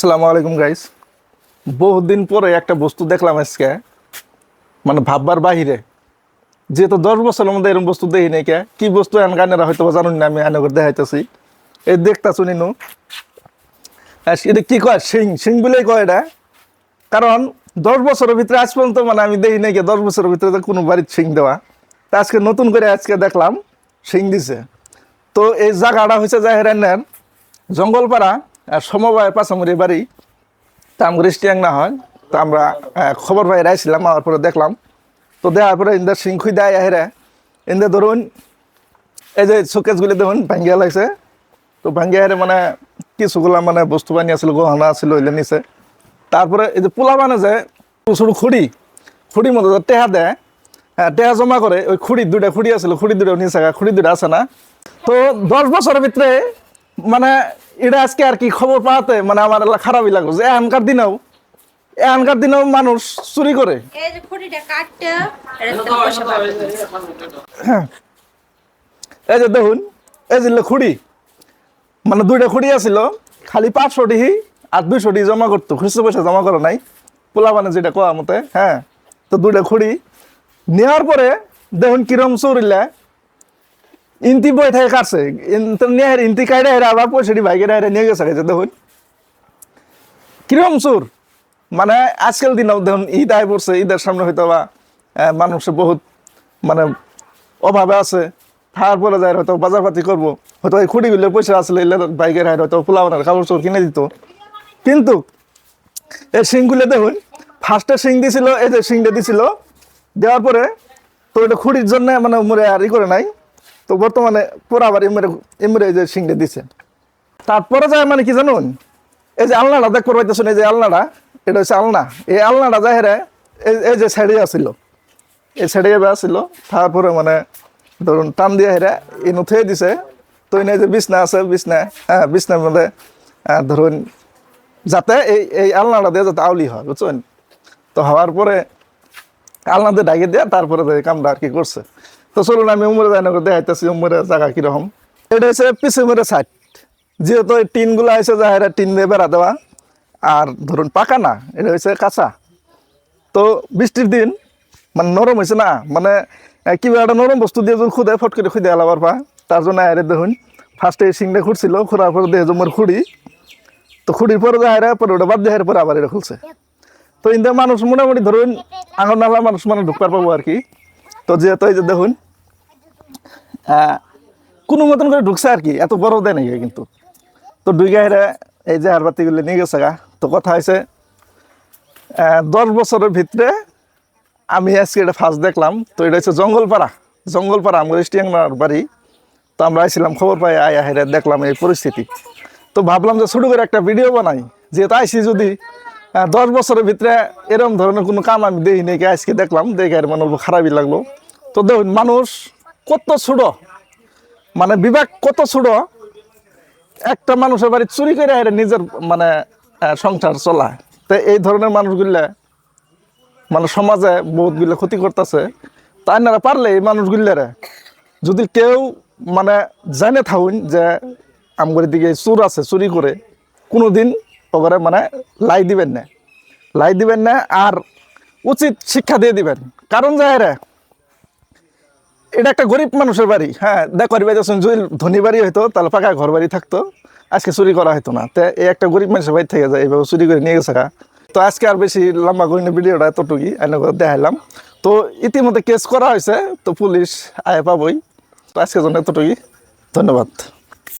আসসালামু আলাইকুম গাইস বহুদিন পরে একটা বস্তু দেখলাম আজকে। মানে ভাববার বাহিরে। যেহেতু দশ বছরের মধ্যে এরকম বস্তু দেখি নাই কে, কি বস্তু এন গানেরা হয়তো জানুন না আমি এনে করে দেখাইতেছি। এই দেখতা শুনি নু এটা কি কয়? সিং সিং বলেই কয় এটা। কারণ দশ বছরের ভিতরে আজ পর্যন্ত মানে আমি দেখি নাই কে, দশ বছরের ভিতরে তো কোনো বাড়ির সিং দেওয়া। তা আজকে নতুন করে আজকে দেখলাম সিং দিছে। তো এই জায়গাটা হয়েছে জাহেরান্নার জঙ্গলপাড়া। আর সমবায় পাশামুড়ি বাড়ি, তা আমার স্টিয়াং না হয়, তো আমরা খবর পাই, রাইছিলাম আমার পরে দেখলাম। তো দেওয়ার পরে ইন্দার সিং খুই দেয় হেরে ইন্দা ধরুন, এই যে শোকেসগুলি দেখুন, ভাঙ্গিয়া লাগছে। তো ভাঙ্গিয়া হেরে মানে কিছুগুলা মানে বস্তু বানিয়ে আছিল, গহনা আছিল ওইলে নিছে। তারপরে এই যে পোলা মানে যে সরু খুঁড়ি, খুঁড়ির মধ্যে টেহা দেয় হ্যাঁ টেহা জমা করে, ওই খুঁড়ি দুটা খুঁড়ি আছিল খুঁড়ি দুটো নিচে খুঁড়ি দুটা আছে না। তো দশ বছরের ভিতরে মানে এটা আজকে আর কি খবর পাওয়াতে মানে আমার খারাপই লাগল যে এখনকার দিনেও এখনকার দিনেও মানুষ চুরি করে। এই যে খুঁটিটা কাটতে এটা তো এই যে দেখুন এই যে খুঁড়ি মানে দুইটা খুঁড়ি আছিল খালি পাঁচশো টিহি আর দুইশো টিহি জমা করতো খুচরো পয়সা জমা করে নাই পোলা মানে যেটা কোয়া মতে হ্যাঁ। তো দুইটা খুঁড়ি নেওয়ার পরে দেখুন কিরম চুরিলে ইন্তি বই থাকে কাটছে নিয়ে ইন্তি কাইডে হেরে আবার পয়সাটি বাইকের হেরে নিয়ে গেছে গেছে দেখুন। কিরম চোর মানে আজকাল দিনেও দেখুন ঈদ আয় পড়ছে ঈদের সামনে হয়তো বা আহ, মানুষে বহুত মানে অভাবে আছে। তারপরে যায় হয়তো বাজার পাতি করব। হয়তো এই খুঁড়িগুলো পয়সা আসলে বাইকের হায় হয়তো পোলাওয়ানের কাপড় চোর কিনে দিত। কিন্তু এই শিংগুলো দেখুন ফার্স্টে শিং দিছিল এই যে শিংটা দিছিল দেওয়ার পরে তো এটা খুঁড়ির জন্য মানে উমরে আর ই করে নাই। তো বর্তমানে পুরো আবার এমরে এই যে শিংটা দিছে। তারপরে যায় মানে কি জানুন? এই যে আলনাটা দেখ পাইতেছেন, এই যে আলনাটা, এটা হচ্ছে আলনা। এই আলনাটা যায় হেরে, এই- যে সাইডে আসছিল এই সাইডে আসছিল তারপরে মানে ধরুন টান দিয়ে হেরে এই নুথে দিছে। তো এনে যে বিছনা আছে, বিছনা হ্যাঁ বিছনার মধ্যে ধরুন যাতে এই এই আলনাটা দিয়ে যাতে আউলি হয়, বুঝছেন? তো হওয়ার পরে আলনা দিয়ে ডাকে দেয়া তারপরে কামটা আর কি করছে। তো চলুন, আমি উমরে না দেখাইতেছি, উমরে জায়গা কীরকম। এটা হচ্ছে পিছু উমরে সাইড। যেহেতু এই টিনগুলো আছে যাহেরা টিন দিয়ে বেড়া দেওয়া, আর ধরুন পাকা না, এটা হচ্ছে কাঁচা। তো বৃষ্টির দিন মানে নরম হয়েছে না মানে কিবা একটা নরম বস্তু দিয়ে যদি খুদে ফট করে খুদে আলাবার পা, তার জন্য আরে দেখুন ফার্স্টে সিংটা খুঁড়ছিল, খোঁড়ার পরে দেখে জমর খুঁড়ি। তো খুঁড়ির পরে যাহারে পরে ওটা বাদ দেহার পরে আবার এটা খুলছে। তো ইন্দা মানুষ মোটামুটি ধরুন আঙুর নালা মানুষ মানে ঢুকবার পাবো আর কি তো যেহেতু এই যে দেখুন কোনো মতন করে ঢুকছে আর কি এত বড় দেয় নাকি কিন্তু। তো দুই গায়েরা এই যে হারবাতিগুলো নিয়ে গেছে গা। তো কথা হয়েছে দশ বছরের ভিতরে আমি আজকে এটা ফার্স্ট দেখলাম। তো এটা হচ্ছে জঙ্গলপাড়া জঙ্গলপাড়া আমার স্টিয়াংনার বাড়ি তো আমরা আইছিলাম খবর পাই আয় আহেরে দেখলাম এই পরিস্থিতি তো ভাবলাম যে ছোটো করে একটা ভিডিও বানাই। যেহেতু আইসি যদি দশ বছরের ভিতরে এরকম ধরনের কোনো কাম আমি দেখি নাকি আজকে দেখলাম, দেখে আর মানে খারাপই লাগল। তো দেখুন, মানুষ কত ছোট মানে বিবেক কত ছোট, একটা মানুষের বাড়ি চুরি করে এর নিজের মানে সংসার চলায়। তো এই ধরনের মানুষগুলা মানে সমাজে বহুতগুলো ক্ষতি করতেছে। তাই না পারলে এই মানুষগুলারে, যদি কেউ মানে জানে থাকুন যে আমগর দিকে চুর আছে, চুরি করে কোনো দিন ওখানে মানে লাই দিবেন না। লাই দিবেন না আর উচিত শিক্ষা দিয়ে দিবেন। কারণ যায় রে এটা একটা গরিব মানুষের বাড়ি। হ্যাঁ দেখ যখন যদি ধনী বাড়ি হইতো, তাহলে পাকা ঘর বাড়ি থাকতো। আজকে চুরি করা হতো না। তো এই একটা গরিব মানুষের বাড়ি থেকে যায়, এইভাবে চুরি করে নিয়ে গেছে তো আজকে আর বেশি লম্বা করি না ভিডিওটা, এতটুকুই। এনেকে দেখাইলাম। তো ইতিমধ্যে কেস করা হয়েছে, তো পুলিশ আয় পাবই। তো আজকের জন্য এতটুকুই। ধন্যবাদ।